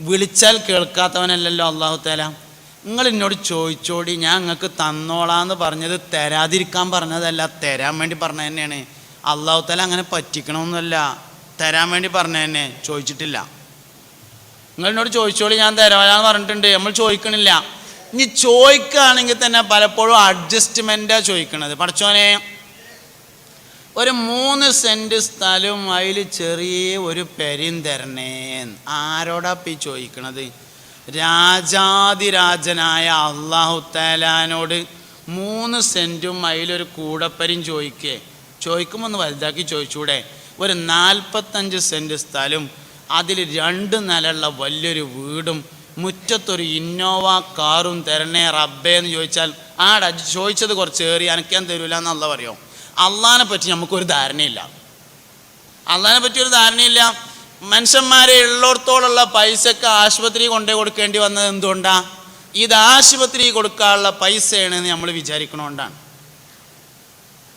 വിളിച്ചാൽ കേൾക്കാത്തവനല്ലല്ലോ അള്ളാഹു തല നിങ്ങൾ എന്നോട് ചോദിച്ചോടി ഞാൻ നിങ്ങൾക്ക് തന്നോളാന്ന് പറഞ്ഞത് തരാതിരിക്കാൻ പറഞ്ഞതല്ല തരാൻ വേണ്ടി പറഞ്ഞ തന്നെയാണ്. അള്ളാഹു തല അങ്ങനെ പറ്റിക്കണമെന്നല്ല തരാൻ വേണ്ടി പറഞ്ഞ തന്നെ ചോദിച്ചിട്ടില്ല. നിങ്ങൾ എന്നോട് ചോദിച്ചോളി ഞാൻ തരാമെന്ന് പറഞ്ഞിട്ടുണ്ട് നമ്മൾ ചോദിക്കണില്ല. ഇനി ചോദിക്കുകയാണെങ്കിൽ തന്നെ പലപ്പോഴും അഡ്ജസ്റ്റ്മെന്റാണ് ചോദിക്കണത്. പഠിച്ചോനെ ഒരു മൂന്ന് സെന്റ് സ്ഥലവും അതിൽ ചെറിയ ഒരു പെരിയും തരണേ ആരോടാപ്പി ചോദിക്കണത്? രാജാതിരാജനായ അള്ളാഹു തലാനോട് മൂന്ന് സെന്റും അതിലൊരു കൂടപ്പരും ചോദിക്കേ. ചോദിക്കുമ്പോൾ ഒന്ന് വലുതാക്കി ചോദിച്ചൂടെ? ഒരു നാൽപ്പത്തഞ്ച് സെന്റ് സ്ഥലവും അതിൽ രണ്ട് നിലയുള്ള വലിയൊരു വീടും മുറ്റത്തൊരു ഇന്നോവ കാറും തരണേ റബ്ബേ എന്ന് ചോദിച്ചാൽ ആടാ ചോദിച്ചത് കുറച്ച് ഏറി അനക്കാൻ തരൂല എന്നല്ല പറയോ? അള്ളഹാനെ പറ്റി നമുക്കൊരു ധാരണയില്ല. അള്ളഹാനെ പറ്റി ഒരു ധാരണയില്ല. മനുഷ്യന്മാരെ ഉള്ളിടത്തോളമുള്ള പൈസക്ക് ആശുപത്രി കൊണ്ടേ കൊടുക്കേണ്ടി വന്നത് എന്തുകൊണ്ടാ? ഇത് ആശുപത്രി കൊടുക്കാനുള്ള പൈസയാണെന്ന് നമ്മൾ വിചാരിക്കണോണ്ടാണ്.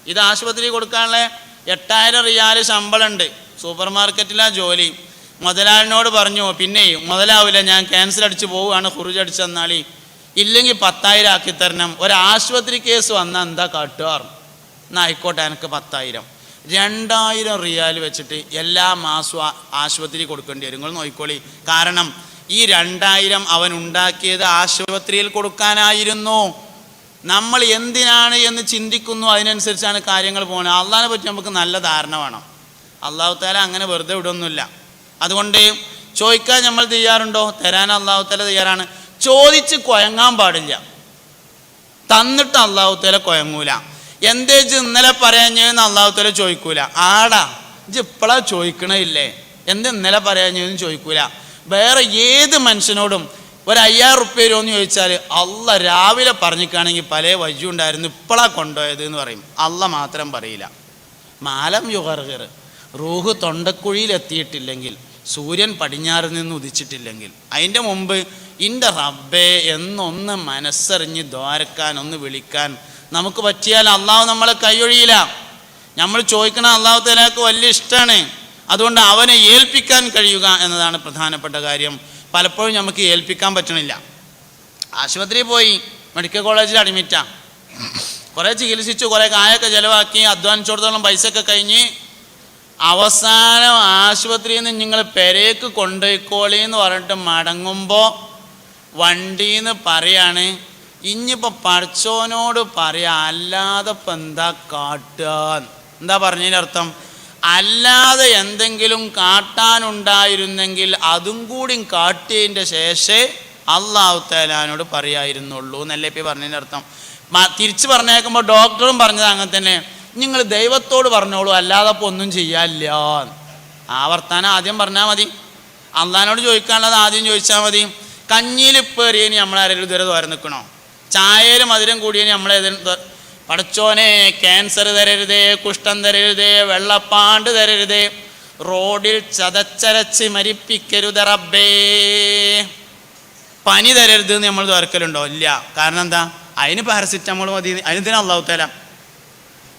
ഇത് ആശുപത്രി കൊടുക്കാനുള്ള എട്ടായിരം റിയാൽ ശമ്പളമുണ്ട്. സൂപ്പർ മാർക്കറ്റിലാ ജോലി. മുതലാളിനോട് പറഞ്ഞു പിന്നെ മുതലാവില്ല ഞാൻ ക്യാൻസർ അടിച്ച് പോവുകയാണ് കുറുജ് അടിച്ചു തന്നാളി ഇല്ലെങ്കിൽ പത്തായിരം ആക്കി തരണം. ഒരു ആശുപത്രി കേസ് വന്നാൽ എന്താ കാട്ടുകാർ? എന്നാൽ ആയിക്കോട്ടെ എനിക്ക് പത്തായിരം. രണ്ടായിരം റിയാൽ വെച്ചിട്ട് എല്ലാ മാസവും ആശുപത്രി കൊടുക്കേണ്ടി വരും. നിങ്ങൾ നോക്കിക്കോളി. കാരണം ഈ രണ്ടായിരം അവൻ ഉണ്ടാക്കിയത് ആശുപത്രിയിൽ കൊടുക്കാനായിരുന്നു. നമ്മൾ എന്തിനാണ് എന്ന് ചിന്തിക്കുന്നു. അതിനനുസരിച്ചാണ് കാര്യങ്ങൾ പോകുന്നത് അള്ളാഹിനെ പറ്റി നമുക്ക് നല്ല ധാരണ വേണം. അള്ളാഹു താല അങ്ങനെ വെറുതെ വിടൊന്നുമില്ല. അതുകൊണ്ട് ചോദിക്കാൻ നമ്മൾ തയ്യാറുണ്ടോ? തരാൻ അള്ളാഹു താല തയ്യാറാണ്. ചോദിച്ച് കൊയങ്ങാൻ പാടില്ല. തന്നിട്ട് അള്ളാഹു താല എന്തേ ഇജ്ജ് ഇന്നലെ പറയാഞ്ഞെന്ന് അള്ളാഹുത്തല ചോദിക്കൂല. ആടാ ഇജ്ജ് ഇപ്പോഴാ ചോദിക്കണില്ലേ എന്ത് ഇന്നലെ പറയാഞ്ഞെന്ന് ചോദിക്കൂല. വേറെ ഏത് മനുഷ്യനോടും ഒരു അയ്യായിരം റുപ്യ എന്ന് ചോദിച്ചാൽ അല്ല രാവിലെ പറഞ്ഞിക്കാണെങ്കിൽ പല വജു ഉണ്ടായിരുന്നു ഇപ്പോഴാ കൊണ്ടുപോയത് എന്ന് പറയും. അല്ല മാത്രം പറയില്ല. മാലം യുഹർഹർ റൂഹ് തൊണ്ടക്കുഴിയിൽ എത്തിയിട്ടില്ലെങ്കിൽ സൂര്യൻ പടിഞ്ഞാറ് നിന്ന് ഉദിച്ചിട്ടില്ലെങ്കിൽ അതിന്റെ മുമ്പ് ഇന്റെ റബ്ബേ എന്നൊന്ന് മനസ്സറിഞ്ഞ് ദ്വാരക്കാൻ ഒന്ന് വിളിക്കാൻ നമുക്ക് പറ്റിയാൽ അള്ളാഹു നമ്മളെ കൈയൊഴിയില്ല. നമ്മൾ ചോദിക്കണ അള്ളാഹു തലാക്ക് വലിയ ഇഷ്ടമാണ് അതുകൊണ്ട് അവനെ ഏൽപ്പിക്കാൻ കഴിയുക എന്നതാണ് പ്രധാനപ്പെട്ട കാര്യം. പലപ്പോഴും നമുക്ക് ഏൽപ്പിക്കാൻ പറ്റണില്ല. ആശുപത്രിയിൽ പോയി മെഡിക്കൽ കോളേജിൽ അഡ്മിറ്റാ കുറേ ചികിത്സിച്ചു കുറേ കായൊക്കെ ചിലവാക്കി അധ്വാനിച്ചോടത്തോളം പൈസ ഒക്കെ കഴിഞ്ഞ് അവസാനം ആശുപത്രിയിൽ നിന്ന് നിങ്ങൾ പെരേക്ക് കൊണ്ടുപോയിക്കോളി എന്ന് പറഞ്ഞിട്ട് മടങ്ങുമ്പോൾ വണ്ടിന്ന് പറയാണ് ഇനിയിപ്പോൾ പഠിച്ചോനോട് പറയാ അല്ലാതെ ഇപ്പം എന്താ കാട്ടുക? എന്താ പറഞ്ഞതിന്റെ അർത്ഥം? അല്ലാതെ എന്തെങ്കിലും കാട്ടാനുണ്ടായിരുന്നെങ്കിൽ അതും കൂടി കാട്ടിയതിന്റെ ശേഷേ അള്ളാഹു തലാനോട് പറയായിരുന്നുള്ളൂ എന്നല്ലേ ഇപ്പം പറഞ്ഞതിന്റെ അർത്ഥം. തിരിച്ചു പറഞ്ഞേക്കുമ്പോൾ ഡോക്ടറും പറഞ്ഞത് അങ്ങനെ തന്നെ. നിങ്ങൾ ദൈവത്തോട് പറഞ്ഞോളൂ അല്ലാതെ ഇപ്പോൾ ഒന്നും ചെയ്യാല്ല ആ വർത്താനം ആദ്യം പറഞ്ഞാൽ മതി. അള്ളഹാനോട് ചോദിക്കാനുള്ളത് ആദ്യം ചോദിച്ചാൽ മതി. കഞ്ഞിയിൽ ഇപ്പോൾ എറിയനി നമ്മളാരെങ്കിലും ഇതുവരെ തോരം നിൽക്കണോ? ചായയിൽ മധുരം കൂടിയ നമ്മളെ പടച്ചോനെ ക്യാൻസർ തരരുതേ കുഷ്ഠം തരരുതേ വെള്ളപ്പാണ്ട് തരരുതേ റോഡിൽ ചതച്ചരച്ച് മരിപ്പിക്കരുത് റബ്ബേ. പനി തരരുത് എന്ന് നമ്മൾ തുറക്കലുണ്ടോ ഇല്ല. കാരണം എന്താ? അതിന് പാരസിറ്റമോൾ മതി. അതിനെന്തിനാ അള്ളാഹു തല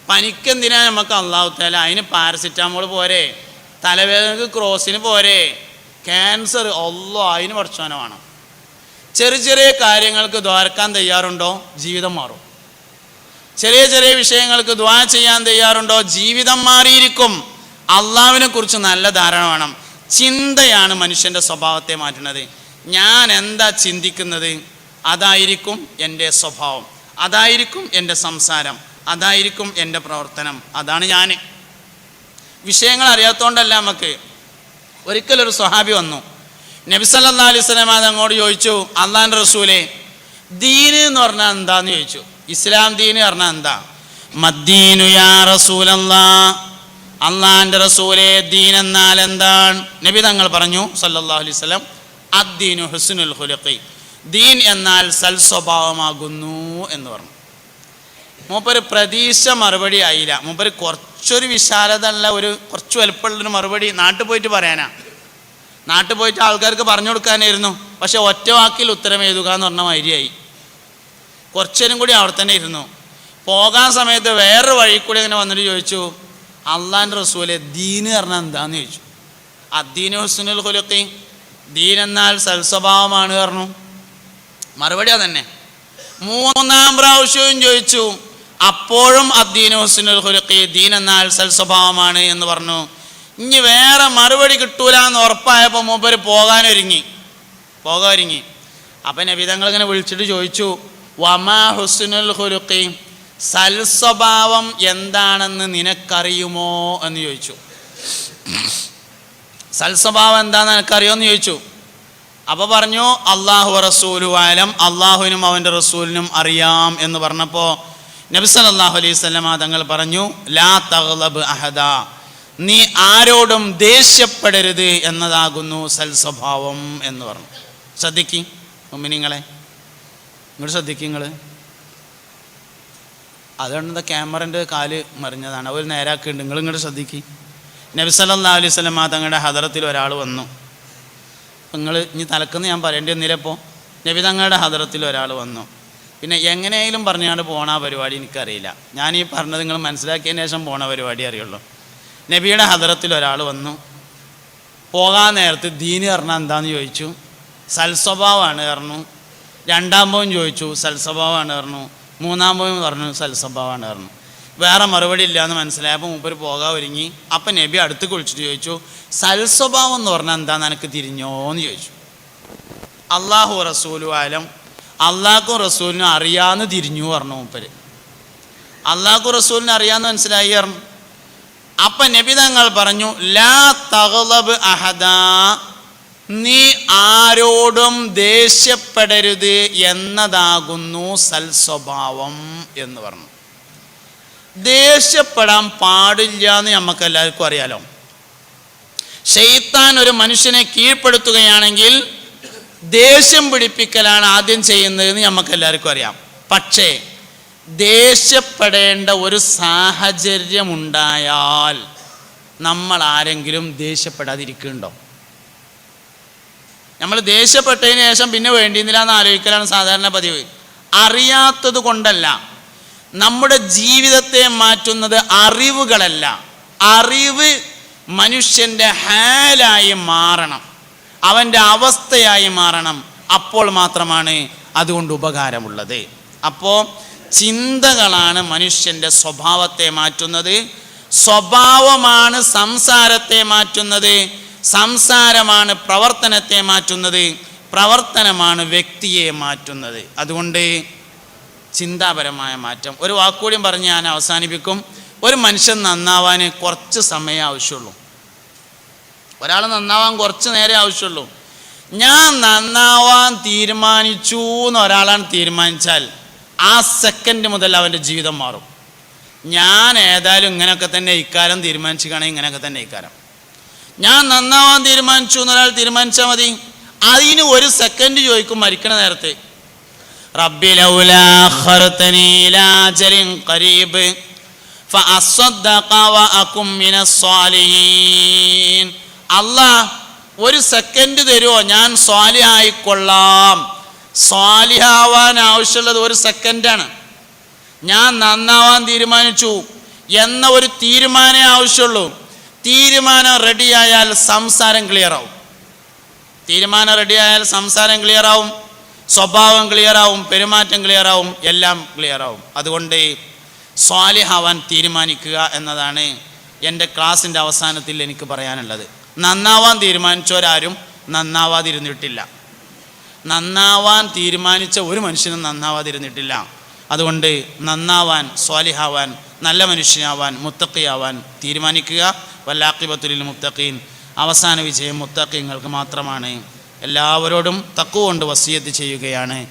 പനിക്കെന്തിനാ നമുക്ക് അള്ളാഹു അതിന് പാരസിറ്റമോൾ പോരെ. തലവേദനക്ക് ക്രോസിന് പോരെ. ക്യാൻസർ ഒല്ലോ അതിന് പഠിച്ചോനെ വേണം. ചെറിയ ചെറിയ കാര്യങ്ങൾക്ക് ദ്വാരക്കാൻ തയ്യാറുണ്ടോ? ജീവിതം മാറും. ചെറിയ ചെറിയ വിഷയങ്ങൾക്ക് ദ്വാ ചെയ്യാൻ തയ്യാറുണ്ടോ? ജീവിതം മാറിയിരിക്കും. അള്ളാവിനെ കുറിച്ച് നല്ല ധാരണ വേണം. ചിന്തയാണ് മനുഷ്യന്റെ സ്വഭാവത്തെ മാറ്റുന്നത്. ഞാൻ എന്താ ചിന്തിക്കുന്നത്? അതായിരിക്കും എന്റെ സ്വഭാവം. അതായിരിക്കും എന്റെ സംസാരം. അതായിരിക്കും എന്റെ പ്രവർത്തനം. അതാണ് ഞാൻ. വിഷയങ്ങൾ അറിയാത്തതുകൊണ്ടല്ല നമുക്ക്. ഒരിക്കലൊരു സ്വഹാബി വന്നു. നബി സല്ലാ അലൈഹി സ്വലാം അത് അങ്ങോട്ട് ചോദിച്ചു അള്ളാൻ റസൂലെ ദീന് എന്ന് പറഞ്ഞാൽ എന്താന്ന് ചോദിച്ചു. ഇസ്ലാം ദീന് പറഞ്ഞാൽ എന്താ? മദ്ദീനു യാ റസൂലല്ലാ അള്ളാന്റെ റസൂലെ ദീൻ എന്നാൽ എന്താണ്? നബി തങ്ങൾ പറഞ്ഞു സല്ലല്ലാഹു അലൈഹി വസല്ലം അദ്ദീനു ഹുസ്നുൽ ഹുലഖി ദീൻ എന്നാൽ സൽ സ്വഭാവമാകുന്നു എന്ന് പറഞ്ഞു. മൂപ്പര് പ്രതീക്ഷ മറുപടി ആയില്ല. മൂപ്പര് കുറച്ചൊരു വിശാലതയുള്ള ഒരു കുറച്ച് വലുപ്പമുള്ളൊരു മറുപടി നാട്ടിൽ പോയിട്ട് പറയാനാ. നാട്ടിൽ പോയിട്ട് ആൾക്കാർക്ക് പറഞ്ഞു കൊടുക്കാനായിരുന്നു. പക്ഷെ ഒറ്റ വാക്കിൽ ഉത്തരം എഴുതുക എന്ന് പറഞ്ഞ മാതിരിയായി. കുറച്ചേരും കൂടി അവിടെ തന്നെ ഇരുന്നു. പോകാൻ സമയത്ത് വേറൊരു വഴി കൂടി ഇങ്ങനെ വന്നിട്ട് ചോദിച്ചു അള്ളാന്റെ റസൂലെ ദീന് പറഞ്ഞാൽ എന്താന്ന് ചോദിച്ചു. അദ്ദീന് ഹുസ്നുൽ ഖുലുഖി ദീൻ എന്നാൽ സൽസ്വഭാവമാണ് പറഞ്ഞു. മറുപടി അതന്നെ. മൂന്നാം പ്രാവശ്യവും ചോദിച്ചു അപ്പോഴും അദ്ദീൻ ഹുസ്നുൽ ഹുലുഖി ദീൻ എന്നാൽ സൽസ്വഭാവമാണ് എന്ന് പറഞ്ഞു. ഇനി വേറെ മറുപടി കിട്ടൂല എന്ന് ഉറപ്പായപ്പോൾ മൂപ്പര് പോകാനൊരുങ്ങി. പോകാൻ ഒരുങ്ങി അപ്പം നബിതങ്ങൾ ഇങ്ങനെ വിളിച്ചിട്ട് ചോദിച്ചു വമാ ഹുസ്നുൽ ഹുലുഖി സൽസ്വഭാവം എന്താണെന്ന് നിനക്കറിയുമോ? എന്ന് ചോദിച്ചു. സൽസ്വഭാവം എന്താണെന്ന് നിനക്കറിയോ എന്ന് ചോദിച്ചു. അപ്പോൾ പറഞ്ഞു അള്ളാഹു റസൂലു ആലം അള്ളാഹുവിനും അവന്റെ റസൂലിനും അറിയാം. എന്ന് പറഞ്ഞപ്പോൾ നബി സല്ലല്ലാഹു അലൈഹി സ്വലമ തങ്ങൾ പറഞ്ഞു ലാ തഗ്ലബ് അഹദ. നീ ആരോടും ദേഷ്യപ്പെടരുത് എന്നതാകുന്നു സൽസ്വഭാവം എന്ന് പറഞ്ഞു. ശ്രദ്ധിക്കി മുമ്മിനിങ്ങളെ. ഇങ്ങോട്ട് ശ്രദ്ധിക്കും നിങ്ങൾ അതുകൊണ്ട് ക്യാമറന്റെ കാൽ മറിഞ്ഞതാണ്. അവർ നേരാക്കുന്നുണ്ട്. നിങ്ങൾ ഇങ്ങോട്ട് ശ്രദ്ധിക്കി. നബി സല്ലല്ലാഹു അലൈഹി സ്വലം തങ്ങളുടെ ഹദറത്തിൽ ഒരാൾ വന്നു. നിങ്ങൾ ഇനി തലക്കെന്ന് ഞാൻ പറയേണ്ടി വന്നില്ലപ്പോൾ നബി തങ്ങളുടെ ഹദറത്തിൽ ഒരാൾ വന്നു. പിന്നെ എങ്ങനെയെങ്കിലും പറഞ്ഞാണ്ട് പോണ പരിപാടി എനിക്കറിയില്ല. ഞാൻ ഈ പറഞ്ഞത് നിങ്ങൾ മനസ്സിലാക്കിയതിന് ശേഷം പോണ പരിപാടി അറിയുള്ളൂ. നബിയുടെ ഹദറത്തിൽ ഒരാൾ വന്നു. പോകാൻ നേരത്ത് ദീന് പറഞ്ഞാൽ എന്താന്ന് ചോദിച്ചു? സൽസ്വഭാവമാണ് പറഞ്ഞു. രണ്ടാം പോവും ചോദിച്ചു സൽസ്വഭാവമാണ് പറഞ്ഞു. മൂന്നാം പോവും പറഞ്ഞു സൽസ്വഭാവമാണ് പറഞ്ഞു. വേറെ മറുപടി ഇല്ലയെന്ന് മനസ്സിലായപ്പോൾ മൂപ്പർ പോകാൻ ഒരുങ്ങി. അപ്പം നബി അടുത്ത് കുളിച്ചിട്ട് ചോദിച്ചു സൽസ്വഭാവം എന്ന് പറഞ്ഞാൽ എന്താന്ന് എനിക്ക് തിരിഞ്ഞോ എന്ന് ചോദിച്ചു. അള്ളാഹു റസൂലു ആലം അള്ളാഹ്ക്കും റസൂലിനും അറിയാന്ന് തിരിഞ്ഞു പറഞ്ഞു മൂപ്പര്. അള്ളാഹ്ക്കും റസൂലിനെ അറിയാന്ന് മനസ്സിലായി പറഞ്ഞു. അപ്പൊ നബിതങ്ങൾ പറഞ്ഞു ലാ തഗ്ലബ് അഹദ നീ ആരോടും ദേഷ്യപ്പെടരുത് എന്നതാകുന്നു സൽസ്വഭാവം എന്ന് പറഞ്ഞു. ദേഷ്യപ്പെടാൻ പാടില്ല എന്ന് നമുക്ക് എല്ലാവർക്കും അറിയാലോ. ഷെയ്ത്താൻ ഒരു മനുഷ്യനെ കീഴ്പ്പെടുത്തുകയാണെങ്കിൽ ദേഷ്യം പിടിപ്പിക്കലാണ് ആദ്യം ചെയ്യുന്നതെന്ന് നമുക്ക് എല്ലാവർക്കും അറിയാം. പക്ഷേ ദേഷ്യപ്പെടേണ്ട ഒരു സാഹചര്യമുണ്ടായാൽ നമ്മൾ ആരെങ്കിലും ദേഷ്യപ്പെടാതിരിക്കുന്നുണ്ടോ? നമ്മൾ ദേഷ്യപ്പെട്ടതിന് ശേഷം പിന്നെ വേണ്ടിയിരുന്നില്ല എന്ന് ആലോചിക്കലാണ് സാധാരണ പതിവ്. അറിയാത്തത് കൊണ്ടല്ല. നമ്മുടെ ജീവിതത്തെ മാറ്റുന്നത് അറിവുകളല്ല. അറിവ് മനുഷ്യന്റെ ഹാലായി മാറണം. അവന്റെ അവസ്ഥയായി മാറണം. അപ്പോൾ മാത്രമാണ് അതുകൊണ്ട് ഉപകാരമുള്ളത്. അപ്പോൾ ചിന്തകളാണ് മനുഷ്യന്റെ സ്വഭാവത്തെ മാറ്റുന്നത്. സ്വഭാവമാണ് സംസാരത്തെ മാറ്റുന്നത്. സംസാരമാണ് പ്രവർത്തനത്തെ മാറ്റുന്നത്. പ്രവർത്തനമാണ് വ്യക്തിയെ മാറ്റുന്നത്. അതുകൊണ്ട് ചിന്താപരമായ മാറ്റം. ഒരു വാക്കുകൂടിയും പറഞ്ഞ് ഞാൻ അവസാനിപ്പിക്കും. ഒരു മനുഷ്യൻ നന്നാവാൻ കുറച്ച് സമയം ആവശ്യമുള്ളൂ. ഒരാൾ നന്നാവാൻ കുറച്ച് നേരം ആവശ്യമുള്ളൂ. ഞാൻ നന്നാവാൻ തീരുമാനിച്ചു എന്ന് ഒരാളാണ് തീരുമാനിച്ചാൽ ആ സെക്കൻഡ് മുതൽ അവന്റെ ജീവിതം മാറും. ഞാൻ ഏതായാലും ഇങ്ങനെയൊക്കെ തന്നെ ഇക്കാലം തീരുമാനിച്ചിരിക്കുകയാണെങ്കിൽ ഇങ്ങനെയൊക്കെ തന്നെ ഇക്കാലം ഞാൻ നന്നാവാൻ തീരുമാനിച്ചു എന്നൊരാൾ തീരുമാനിച്ചാൽ മതി. അതിന് ഒരു സെക്കൻഡ് ചോദിക്കും മരിക്കണ നേരത്തെ. റബ്ബി ലൗലാ അഖർതനി അജലിൻ ഖരീബ് ഒരു സെക്കൻഡ് തരുമോ ഞാൻ സ്വാലിഹായിക്കൊള്ളാം സ്വാലിഹാവാൻ ആവശ്യമുള്ളത് ഒരു സെക്കൻഡാണ്. ഞാൻ നന്നാവാൻ തീരുമാനിച്ചു. എന്ന ഒരു തീരുമാനമേ ആവശ്യമുള്ളൂ. തീരുമാനം റെഡിയായാൽ സംസാരം ക്ലിയറാവും തീരുമാനം റെഡിയായാൽ സംസാരം ക്ലിയറാവും സ്വഭാവം ക്ലിയറാവും പെരുമാറ്റം ക്ലിയറാവും എല്ലാം ക്ലിയറാവും അതുകൊണ്ട് സ്വാലിഹാവാൻ തീരുമാനിക്കുക എന്നതാണ് എന്റെ ക്ലാസ്സിന്റെ അവസാനത്തിൽ എനിക്ക് പറയാനുള്ളത്. നന്നാവാൻ തീരുമാനിച്ചവരാരും നന്നാവാതിരുന്നിട്ടില്ല. നന്നാവാൻ തീരുമാനിച്ച ഒരു മനുഷ്യനും നന്നാവാതിരുന്നിട്ടില്ല. അതുകൊണ്ട് നന്നാവാൻ സ്വാലിഹാവാൻ നല്ല മനുഷ്യനാവാൻ മുത്തക്കിയാവാൻ തീരുമാനിക്കുക. വല്ലാക്കിബത്തുലിൽ മുത്തക്കീൻ അവസാന വിജയം മുത്തക്കിങ്ങൾക്ക് മാത്രമാണ്. എല്ലാവരോടും തക്കുകൊണ്ട് വസീയത്ത് ചെയ്യുകയാണ്.